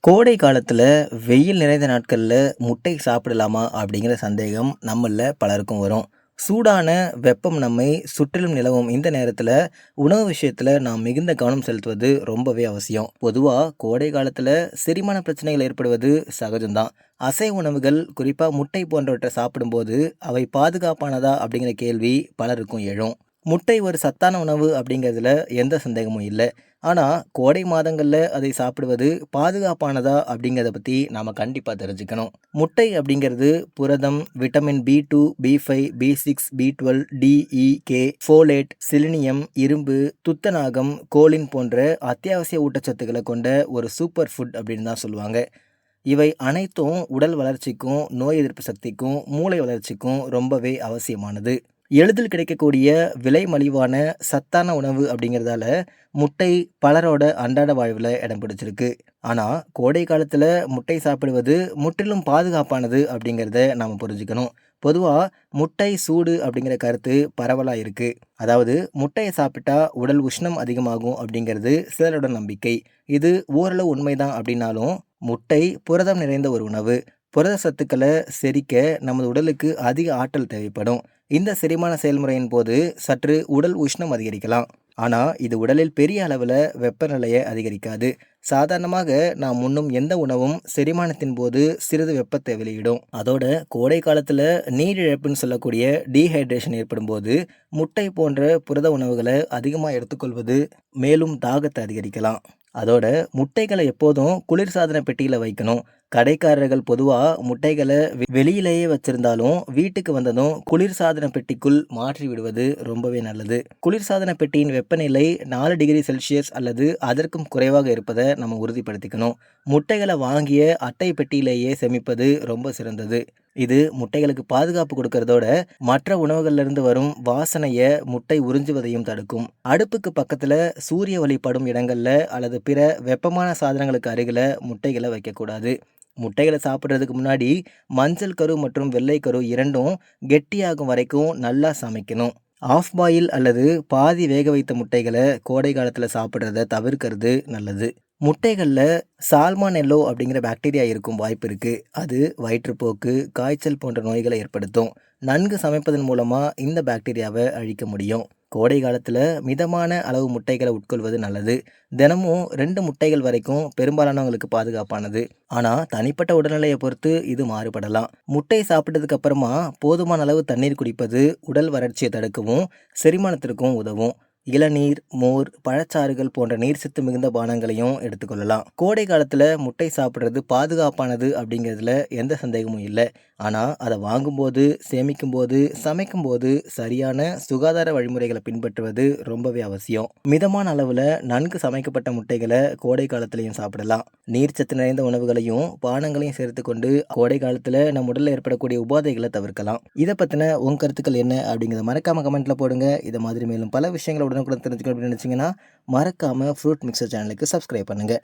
கோடை காலத்தில் வெயில் நிறைந்த நாட்களில் முட்டை சாப்பிடலாமா அப்படிங்கிற சந்தேகம் நம்மள பலருக்கும் வரும். சூடான வெப்பம் நம்மை சுற்றிலும் நிலவும் இந்த நேரத்தில் உணவு விஷயத்தில் நாம் மிகுந்த கவனம் செலுத்துவது ரொம்பவே அவசியம். பொதுவாக கோடை காலத்தில் செரிமான பிரச்சனைகள் ஏற்படுவது சகஜம்தான். அசை உணவுகள் குறிப்பாக முட்டை போன்றவற்றை சாப்பிடும்போது அவை பாதுகாப்பானதா அப்படிங்கிற கேள்வி பலருக்கும் எழும். முட்டை ஒரு சத்தான உணவு அப்படிங்கிறதுல எந்த சந்தேகமும் இல்லை. ஆனால் கோடை மாதங்களில் அதை சாப்பிடுவது பாதுகாப்பானதா அப்படிங்கிறத பற்றி நாம் கண்டிப்பாக தெரிஞ்சுக்கணும். முட்டை அப்படிங்கிறது புரதம் vitamin B two B five B six B twelve D E K folate selenium இரும்பு துத்தநாகம் கோலின் போன்ற அத்தியாவசிய ஊட்டச்சத்துக்களை கொண்ட ஒரு சூப்பர் ஃபுட் அப்படின்னு தான் சொல்லுவாங்க. இவை அனைத்தும் உடல் வளர்ச்சிக்கும் நோய் எதிர்ப்பு சக்திக்கும் மூளை வளர்ச்சிக்கும் ரொம்பவே அவசியமானது. எளிதில் கிடைக்கக்கூடிய விலை மலிவான சத்தான உணவு அப்படிங்கிறதால முட்டை பலரோட அன்றாட வாழ்வில் இடம் பிடிச்சிருக்கு. ஆனால் கோடை காலத்தில் முட்டை சாப்பிடுவது முற்றிலும் பாதுகாப்பானது அப்படிங்கிறத நாம் புரிஞ்சுக்கணும். பொதுவாக முட்டை சூடு அப்படிங்கிற கருத்து பரவலாக இருக்குது அதாவது முட்டையை சாப்பிட்டா உடல் உஷ்ணம் அதிகமாகும் அப்படிங்கிறது சிலரோட நம்பிக்கை. இது ஓரளவு உண்மைதான் அப்படின்னாலும் முட்டை புரதம் நிறைந்த ஒரு உணவு. புரத சத்துக்களை செரிக்க நமது உடலுக்கு அதிக ஆற்றல் தேவைப்படும். இந்த செரிமான செயல்முறையின் போது சற்று உடல் உஷ்ணம் அதிகரிக்கலாம். ஆனால் இது உடலில் பெரிய அளவில் வெப்பநிலையை அதிகரிக்காது. சாதாரணமாக நாம் உண்ணும் எந்த உணவும் செரிமானத்தின் போது சிறிது வெப்பத்தை வெளியிடும். அதோட கோடை காலத்தில் நீரிழப்புன்னு சொல்லக்கூடிய டீஹைட்ரேஷன் ஏற்படும் போது முட்டை போன்ற புரத உணவுகளை அதிகமாக எடுத்துக்கொள்வது மேலும் தாகத்தை அதிகரிக்கலாம். அதோட முட்டைகளை எப்போதும் குளிர்சாதன பெட்டியில் வைக்கணும். கடைக்காரர்கள் பொதுவாக முட்டைகளை வெ- வெளியிலேயே வச்சிருந்தாலும் வீட்டுக்கு வந்ததும் குளிர்சாதன பெட்டிக்குள் மாற்றி விடுவது ரொம்பவே நல்லது. குளிர்சாதன பெட்டியின் வெப்பநிலை நாலு டிகிரி செல்சியஸ் அல்லது அதற்கும் குறைவாக இருப்பதை நம்ம உறுதிப்படுத்திக்கணும். முட்டைகளை வாங்கிய அட்டை பெட்டியிலேயே சேமிப்பது ரொம்ப சிறந்தது. இது முட்டைகளுக்கு பாதுகாப்பு கொடுக்கறதோட மற்ற உணவுகள்லேருந்து வரும் வாசனையை முட்டை உறிஞ்சுவதையும் தடுக்கும். அடுப்புக்கு பக்கத்தில் சூரிய ஒளி படும் அல்லது பிற வெப்பமான சாதனங்களுக்கு அருகில் முட்டைகளை வைக்கக்கூடாது. முட்டைகளை சாப்பிட்றதுக்கு முன்னாடி மஞ்சள் கரு மற்றும் வெள்ளை கரு இரண்டும் கெட்டியாகும் வரைக்கும் நல்லா சமைக்கணும். ஆஃப் பாயில் அல்லது பாதி வேக வைத்த முட்டைகளை கோடை காலத்தில் சாப்பிட்றத தவிர்க்கிறது நல்லது. முட்டைகளில் சால்மானெல்லோ அப்படிங்கிற பாக்டீரியா இருக்கும் வாய்ப்பு இருக்குது அது வயிற்றுப்போக்கு காய்ச்சல் போன்ற நோய்களை ஏற்படுத்தும். நன்கு சமைப்பதன் மூலமாக இந்த பாக்டீரியாவை அழிக்க முடியும். கோடை காலத்தில் மிதமான அளவு முட்டைகளை உட்கொள்வது நல்லது. தினமும் ரெண்டு முட்டைகள் வரைக்கும் பெரும்பாலானவங்களுக்கு பாதுகாப்பானது. ஆனால் தனிப்பட்ட உடல்நிலையை பொறுத்து இது மாறுபடலாம். முட்டை சாப்பிட்டதுக்கு அப்புறமா போதுமான அளவு தண்ணீர் குடிப்பது உடல் வறட்சியை தடுக்கவும் செரிமானத்திற்கும் உதவும். இளநீர் மோர் பழச்சாறுகள் போன்ற நீர்சத்து மிகுந்த பானங்களையும் எடுத்துக்கொள்ளலாம். கோடை காலத்தில் முட்டை சாப்பிட்றது பாதுகாப்பானது அப்படிங்கிறதுல எந்த சந்தேகமும் இல்லை. ஆனால் அதை வாங்கும்போது சேமிக்கும்போது சமைக்கும்போது சரியான சுகாதார வழிமுறைகளை பின்பற்றுவது ரொம்பவே அவசியம். மிதமான அளவில் நன்கு சமைக்கப்பட்ட முட்டைகளை கோடை காலத்திலையும் சாப்பிடலாம். நீர்ச்சத்து நிறைந்த உணவுகளையும் பானங்களையும் சேர்த்துக்கொண்டு கோடை காலத்தில் நம் உடலில் ஏற்படக்கூடிய உபாதைகளை தவிர்க்கலாம். இதை பற்றின உன் கருத்துக்கள் என்ன அப்படிங்கிறத மறக்காம கமெண்ட்ல போடுங்க. இதை மாதிரி மேலும் பல விஷயங்களை உடனுக்குடன் தெரிஞ்சுக்கணும் அப்படின்னு நினச்சிங்கன்னா மறக்காம ஃப்ரூட் மிக்சர் சேனலுக்கு சப்ஸ்கிரைப் பண்ணுங்க.